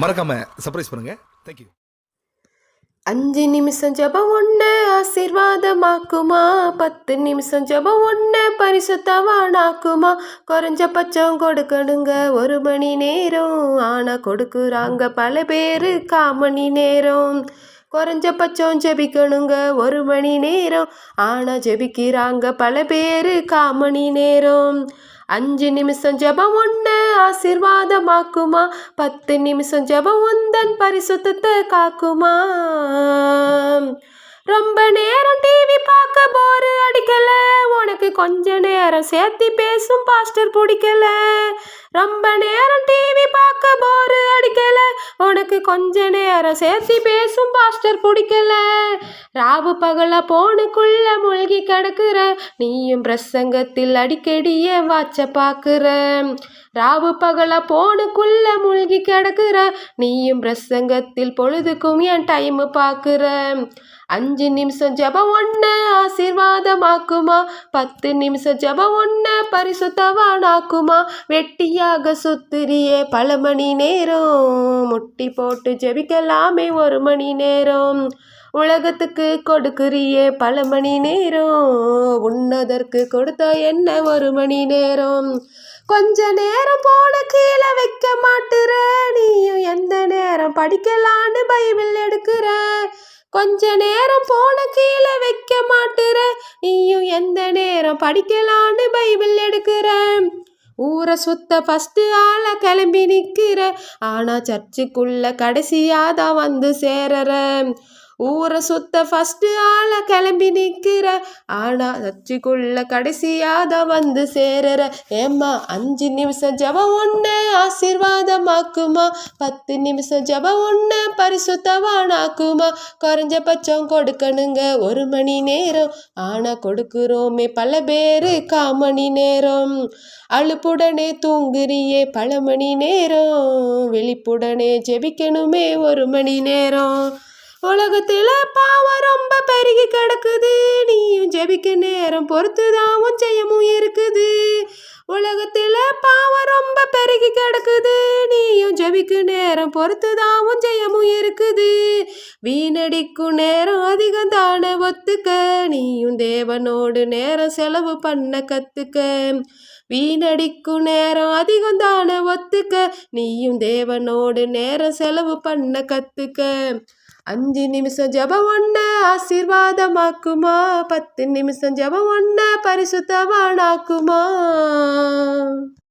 மறக்காம சர்ப்ரைஸ் பண்ணுங்க. தேங்க்யூ அஞ்சு நிமிஷம் ஜபம் ஒன்று ஆசீர்வாதமாக்குமா? பத்து நிமிஷம் ஜபம் ஒன்று பரிசுத்தவானாக்குமா? குறைஞ்ச பட்சம் கொடுக்கணுங்க ஒரு மணி நேரம். ஆனால் கொடுக்குறாங்க பல பேர் காமணி நேரம். குறைஞ்ச பட்சம் ஜெபிக்கணுங்க ஒரு மணி நேரம். ஆனால் ஜெபிக்கிறாங்க பல பேர் காமணி நேரம். அஞ்சு நிமிஷம் ஜெபம் ஒன்று ஆசீர்வாதமாக்குமா. பத்து நிமிஷம் ஜபம் உந்தன் பரிசுத்தத்தை காக்குமா. ரொம்ப நேரம் டிவி பார்க்க போரு அடிக்கல. உனக்கு கொஞ்ச நேரம் சேர்த்து பேசும் பாஸ்டர் பிடிக்கல. ரொம்ப நேரம் டிவி பார்க்க போரு அடிக்கல. உனக்கு கொஞ்ச நேரம் சேர்த்து பேசும் பாஸ்டர் பிடிக்கல. ராவு பகல போனுக்குள்ள மூழ்கி கிடக்குற. நீயும் பிரசங்கத்தில் அடிக்கடி வாச்ச வாட்ச பார்க்குற ராவு பகல போனுக்குள்ள மூழ்கி கிடக்குற. நீயும் பிரசங்கத்தில் பொழுதுக்கும் என் டைம் பார்க்குற அஞ்சு நிமிஷம் ஜபம் ஒன்று ஆசீர்வாதமாக்குமா? பத்து நிமிஷம் ஜபம் ஒன்று பரிசுத்தவானாக்குமா? வெட்டியாக சுத்திரியே பல மணி நேரம் முட்டி போட்டு ஜெபிக்கலாமே ஒரு மணி நேரம். உலகத்துக்கு கொடுக்குறியே பல மணி நேரம். உன்னதற்கு கொடுத்த என்ன ஒரு மணி நேரம்? கொஞ்ச நேரம் போன கீழே வைக்க மாட்டுற நீயும் எந்த நேரம் படிக்கலான்னு பைபிள் எடுக்கிற? கொஞ்ச நேரம் போன கீழே வைக்க மாட்டுற. நீயும் எந்த நேரம் படிக்கலான்னு பைபிள் எடுக்கிற? ஊரை சுத்த ஃபஸ்ட்டு ஆளை கிளம்பி நிற்கிற ஆனால் சர்ச்சுக்குள்ள கடைசியாக தான் வந்து சேரற. ஊரை சுத்த ஃபஸ்ட்டு ஆளை கிளம்பி நிற்கிற ஆனால் சர்ச்சுக்குள்ள கடைசியாக தான் வந்து சேரற. ஏம்மா அஞ்சு நிமிஷம் ஜெபம் ஒன்று ஆசீர்வாதமாக்குமா? பத்து நிமிஷம் ஜெபம் ஒன்று பரிசுத்தவானாக்குமா? குறைஞ்சபட்சம் கொடுக்கணுங்க ஒரு மணி நேரம். ஆனால் கொடுக்குறோமே பல பேர் காமணி நேரம். அழுப்புடனே தூங்குறியே பல மணி நேரம். விழிப்புடனே ஜெபிக்கணுமே ஒரு மணி நேரம். உலகத்தில் பாவம் ரொம்ப பெருகி கிடக்குது. நீயும் ஜெபிக்க நேரம் பொறுத்துதான் உன் ஜெயமும் இருக்குது. உலகத்தில் பாவம் ரொம்ப பெருகி கிடக்குது. நீயும் ஜெபிக்க நேரம் பொறுத்துதான் உன் ஜெயமும் இருக்குது. வீணடிக்கும் நேரம் அதிகம் தானே ஒத்துக்க. நீயும் தேவனோடு நேரம் செலவு பண்ண கத்துக்க. வீணடிக்கும் நேரம் அதிகம் தானே ஒத்துக்க. நீயும் தேவனோடு நேரம் செலவு பண்ண கத்துக்க. அஞ்சு நிமிஷம் ஜபம் ஒன்று ஆசீர்வாதமாக்குமா? பத்து நிமிஷம் ஜபம் ஒன்று பரிசுத்தமானாக்குமா